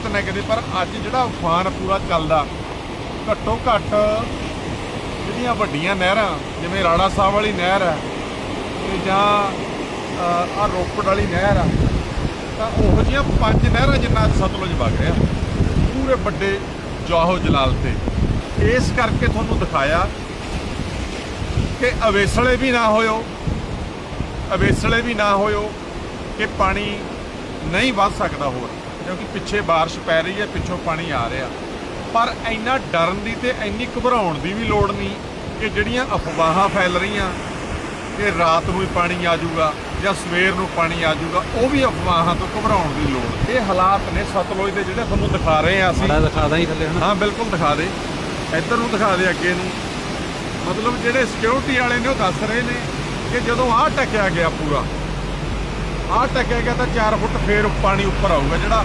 ਕਿਤੇ ਨਾ ਕਿਤੇ ਪਰ ਅੱਜ ਜਿਹੜਾ ਉਫਾਨ ਪੂਰਾ ਚੱਲਦਾ, ਘੱਟੋ ਘੱਟ ਜਿਹੜੀਆਂ ਵੱਡੀਆਂ ਨਹਿਰਾਂ, ਜਿਵੇਂ ਰਾਣਾ ਸਾਹਿਬ ਵਾਲੀ ਨਹਿਰ ਹੈ, ਤੇ ਜਾਂ ਆ ਰੋਪੜ ਵਾਲੀ ਨਹਿਰ ਆ, ਤਾਂ ਉਹੋ ਜਿਹੀਆਂ ਪੰਜ ਨਹਿਰਾਂ ਜਿੰਨਾ ਅੱਜ ਸਤਲੁਜ ਵਗ ਰਿਹਾ, ਪੂਰੇ ਵੱਡੇ ਜਾਹੋ ਜਲਾਲ ਤੇ। ਇਸ ਕਰਕੇ ਤੁਹਾਨੂੰ ਦਿਖਾਇਆ ਕਿ ਅਵੇਸਲੇ ਵੀ ਨਾ ਹੋਇਓ, ਅਵੇਸਲੇ ਵੀ ਨਾ ਹੋਇਓ ਕਿ ਪਾਣੀ ਨਹੀਂ ਵੱਧ ਸਕਦਾ ਹੋਰ। ਕਿਉਂਕਿ ਪਿੱਛੇ ਬਾਰਿਸ਼ ਪੈ ਰਹੀ ਹੈ ਪਿੱਛੋਂ ਪਾਣੀ ਆ ਰਿਹਾ। ਪਰ ਇੰਨਾ ਡਰਨ ਦੀ ਤੇ ਇੰਨੀ ਘਬਰਾਉਣ ਦੀ ਵੀ ਲੋੜ ਨਹੀਂ ਕਿ ਜਿਹੜੀਆਂ ਅਫਵਾਹਾਂ ਫੈਲ ਰਹੀਆਂ ਕਿ ਰਾਤ ਨੂੰ ਹੀ ਪਾਣੀ ਆ ਜਾਊਗਾ ਜਾਂ ਸਵੇਰ ਨੂੰ ਪਾਣੀ ਆ ਜਾਊਗਾ ਉਹ ਵੀ ਅਫਵਾਹਾਂ ਤੋਂ ਘਬਰਾਉਣ ਦੀ ਲੋੜ। ਇਹ ਹਾਲਾਤ ਨੇ ਸਤਲੁਜ ਦੇ ਜਿਹੜੇ ਤੁਹਾਨੂੰ ਦਿਖਾ ਰਹੇ ਆ ਅਸੀਂ। ਮਾੜਾ ਦਿਖਾ ਦਾਂ ਹੀ ਥੱਲੇ ਹਾਂ ਬਿਲਕੁਲ ਦਿਖਾ ਦੇ। ਇੱਧਰ ਨੂੰ ਦਿਖਾ ਦੇ ਅੱਗੇ ਨੂੰ। ਮਤਲਬ ਜਿਹੜੇ ਸਿਕਿਉਰਿਟੀ ਵਾਲੇ ਨੇ ਉਹ ਦੱਸ ਰਹੇ ਨੇ ਕਿ ਜਦੋਂ ਆਹ ਟਕਿਆ ਗਿਆ ਪੂਰਾ ਆਹ ਟਕਿਆ ਗਿਆ ਤਾਂ 4 ਫੁੱਟ ਫੇਰ ਪਾਣੀ ਉੱਪਰ ਆਊਗਾ ਜਿਹੜਾ